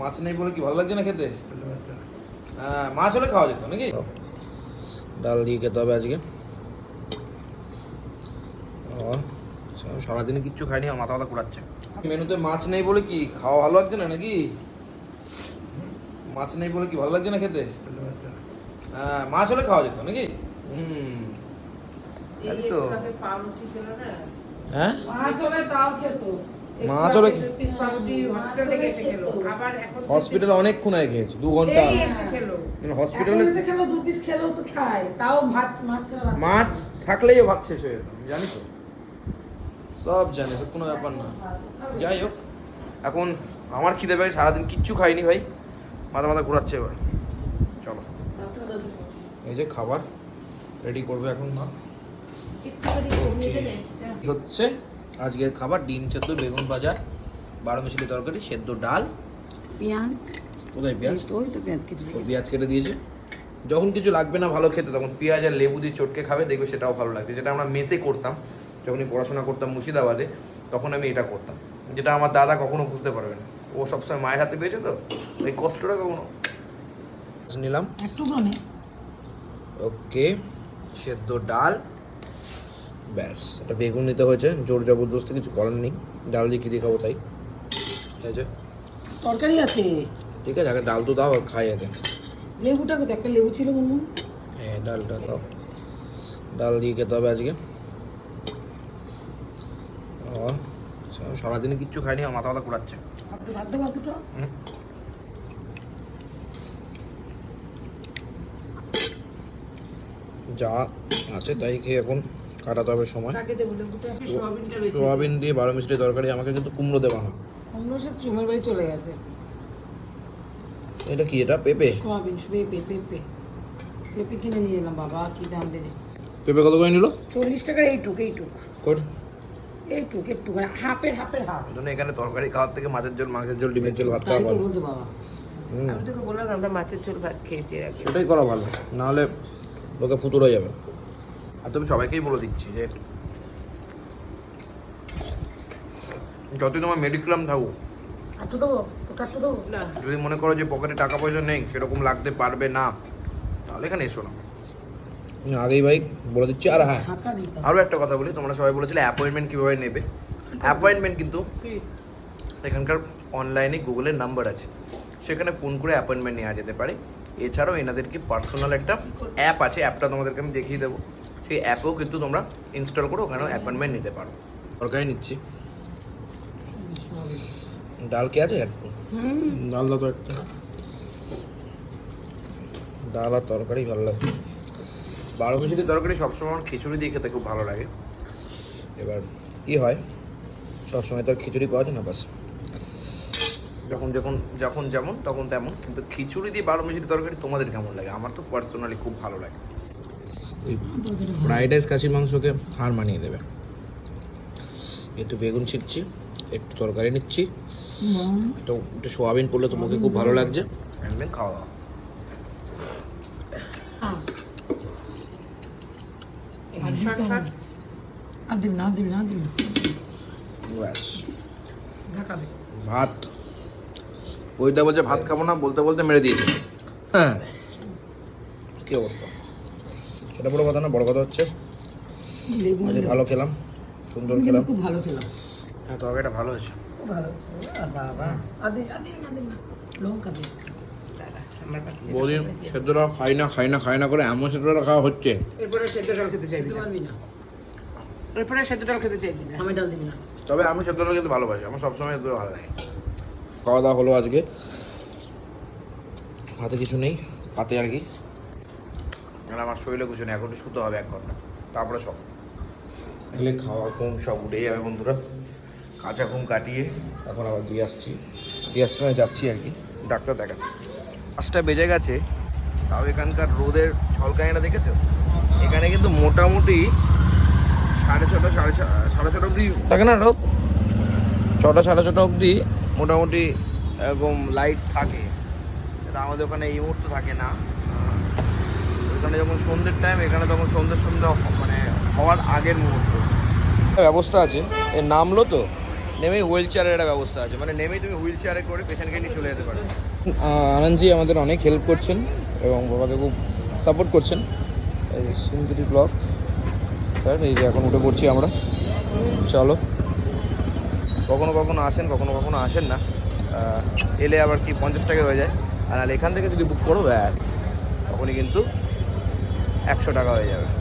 মাছ নেই বলে কি ভালো লাগছে না খেতে? হ্যাঁ মাছ হলে খাওয়া যেত নাকি? ডাল দিয়ে খেতে হবে আজকে। সারাদিনে কিচ্ছু খাইনি আমার মাথা মাথা ঘুরাচ্ছে মেনুতে মাছ নেই বলে কি খাওয়া ভালো লাগছে না নাকি? মাছ নেই বলে কি ভালো লাগছে না খেতে? হ্যাঁ মাছ হলে খাওয়া যেত নাকি? হুম। তো পাউরুটি ছিল না? হ্যাঁ? মাছ হলে তাও খেত। মাছ পাউরুটি হসপিটালে গেছে খেলো। আবার এখন হসপিটালে অনেকক্ষণ আগে গেছি দু ঘণ্টা হসপিটালে খেলো। দু পিস খেলেও তো খায়। তাও ভাত মাছ মাছ থাকলেই ভাত শেষ হয়ে যেত জানি তো। সব জানি সব কোনো ব্যাপার না। যাই হোক এখন আমার খিদে ভাই সারাদিন কিচ্ছু খাইনি ভাই। মাথা মাথা ঘোরাচ্ছে এবার। চলো। এই যে খাবার রেডি করবে এখন মা। কি হচ্ছে আজকের খাবার ডিম সেদ্ধ বেগুন ভাজা বারো মিশালি তরকারি সেদ্ধ ডাল। পেঁয়াজ। কোথায় পেঁয়াজ? ওই তো পেঁয়াজ কেটে পেঁয়াজ কেটে দিয়েছে। যখন কিছু লাগবে না ভালো খেতে তখন পেঁয়াজ আর লেবু দিয়ে চটকে খাবে দেখবে সেটাও ভালো লাগছে যেটা আমরা মেসে করতাম যখনই পড়াশোনা করতাম মুর্শিদাবাদে তখন আমি এটা করতাম। যেটা আমার দাদা কখনো বুঝতে পারবে না। ও সবসময় মায়ের হাতে পেয়েছে তো ওই কষ্টটা কখনো। নিলাম। একটু ওকে সেদ্ধ ডাল। ব্যাস এটা বেগুন নিতে হয়েছে জোর জবরদস্তি কিছু করার নেই। ডাল দিয়ে কী দিয়ে খাব তাই? ঠিক আছে? তরকারি আছে। ঠিক আছে আগে ডাল তো দাও আর খাই আগে। লেবুটা কোথায়? একটা লেবু ছিল মনে হ্যাঁ। ডালটা দাও। ডাল দিয়ে খেতে হবে আজকে। ও, সারাদিনে কিচ্ছু খাইনি আমার মাথা মাথা ঘোরাচ্ছে। যা আছে তাই খেয়ে এখন। কাটাতে হবে সময়। সোয়াবিন দিয়ে বারো মিষ্টি তরকারি আমাকে কিন্তু কুমড়ো দেওয়া না অন্য সে চুমের বাড়ি চলে গেছে। এটা কি এটা পেঁপে? সোয়াবিন পেঁপে পেঁপে। পেঁপে কিনে নিয়ে এলাম বাবা কি দাম দেবে? পেঁপে কত করে নিল? চল্লিশ টাকার এইটুক এইটুক। কর এইটুক একটু মানে হাফের হাফের হাফ। এই এখানে তরকারি খাওয়ার থেকে মাছের ঝোল মাছের ঝোল ডিমের ঝোল ভাত খাওয়া ভালো বাবা। আমি তোকে বললাম আমরা মাছের ঝোল ভাত খেয়েছি এর আগে। সেটাই করা ভালো নাহলে লোকে ফুতুর হয়ে যাবে। আর তুমি সবাইকেই বলে দিচ্ছি যে যতই তোমার মেডিক্লাম থাকুক যদি মনে করো যে পকেটে টাকা পয়সা নেই সেরকম লাগতে পারবে না তাহলে এখানে এসো না। আগেই ভাই বলে দিচ্ছি আর হ্যাঁ। আরও একটা কথা বলি তোমরা সবাই বলেছিলে অ্যাপয়েন্টমেন্ট কীভাবে নেবে? অ্যাপয়েন্টমেন্ট কিন্তু এখানকার অনলাইনে গুগলের নাম্বার আছে। সেখানে ফোন করে অ্যাপয়েন্টমেন্ট নেওয়া যেতে পারে। এছাড়াও এনাদেরকে পার্সোনাল একটা অ্যাপ আছে অ্যাপটা তোমাদেরকে আমি দেখিয়ে দেবো। সেই অ্যাপও কিন্তু তোমরা ইনস্টল করে ওখানেও অ্যাপয়েন্টমেন্ট নিতে পারো। তরকারি নিচ্ছি। ডাল কে আছে? ডাল দাও তো একটা। ডাল আর তরকারি ভালো লাগে। বারো মিশালি তরকারি সবসময় আমার খিচুড়ি দিয়ে খেতে খুব ভালো লাগে। এবার কি হয়? সবসময় তো আর খিচুড়ি পাওয়া যায় না বাস। যখন যখন যখন যেমন তখন তেমন। কিন্তু খিচুড়ি দিয়ে বারো মিশালি তরকারি তোমাদের কেমন লাগে? আমার তো পার্সোনালি খুব ভালো লাগে। ফ্রাইড রাইস খাসির মাংসকে হার মানিয়ে দেবে। একটু বেগুন ছিটছি একটু তরকারি নিচ্ছি। তো একটু সোয়াবিন পড়লে তো মুখে খুব ভালো লাগছে। খাওয়া দাওয়া। দে। ভাত। ওইটা বলছে ভাত খাব না বলতে বলতে মেরে দিয়েছে। হ্যাঁ। কি অবস্থা? সেটা বড় কথা না বড় কথা হচ্ছে। ভালো খেলাম সুন্দর খেলাম। খুব ভালো খেলাম। হ্যাঁ তরকারিটা ভালো হয়েছে। হয়েছে। সেদ্ধটা খাই না খাই না খাই না করে এমন সেদ্ধটা খাওয়া হচ্ছে। এরপরে সেদ্ধ ডাল খেতে চাইবি না। এরপরে সেদ্ধ ডাল খেতে চাইবি না? আমি ডাল দিবি না। তবে আমি সেদ্ধটা কিন্তু ভালোবাসি আমার সবসময় ভালো লাগে। খাওয়া দাওয়া হলো আজকে। হাতে কিছু নেই পাতে আর কি। আর আমার শরীরে কিছু নেই, এখন শুতে হবে এক ঘণ্টা। তারপরে সব। এলে খাওয়া ঘুম সব উঠে যাবে বন্ধুরা। কাঁচা ঘুম কাটিয়ে এখন আবার দিয়ে আসছি। দিয়ে আসছি মানে যাচ্ছি আর কি। ডাক্তার দেখাতে। পাঁচটা বেজে গেছে, তাও এখানকার রোদের ঝলকানিটা দেখেছ? এখানে কিন্তু মোটামুটি সাড়ে ছটা, সাড়ে ছ- সাড়ে ছটা অবধি থাকে না রোদ? ছটা, সাড়ে ছটা অবধি মোটামুটি এরকম লাইট থাকে। এটা আমাদের ওখানে এই মুহূর্তে থাকে না। ওখানে যখন সন্ধ্যের টাইম এখানে তখন সন্ধ্যের সন্ধ্যে মানে হওয়ার আগের মুহূর্ত। ব্যবস্থা আছে। এ নামলো তো নেমেই হুইল চেয়ারের একটা ব্যবস্থা আছে। মানে নেমেই তুমি হুইল চেয়ারে করে পেশেন্টকে নিয়ে চলে যেতে পারো। আনন্দজি আমাদের অনেক হেল্প করছেন এবং বাবাকে খুব সাপোর্ট করছেন। এই সিঞ্জুরি ব্লক। স্যার এই যে এখন উঠে পড়ছি আমরা। চলো। কখনো কখনো আসেন কখনো কখনো আসেন না। এলে আবার কি পঞ্চাশ টাকা হয়ে যায়। আর এখান থেকে যদি বুক করো ব্যাস। তখনই কিন্তু একশো টাকা হয়ে যাবে।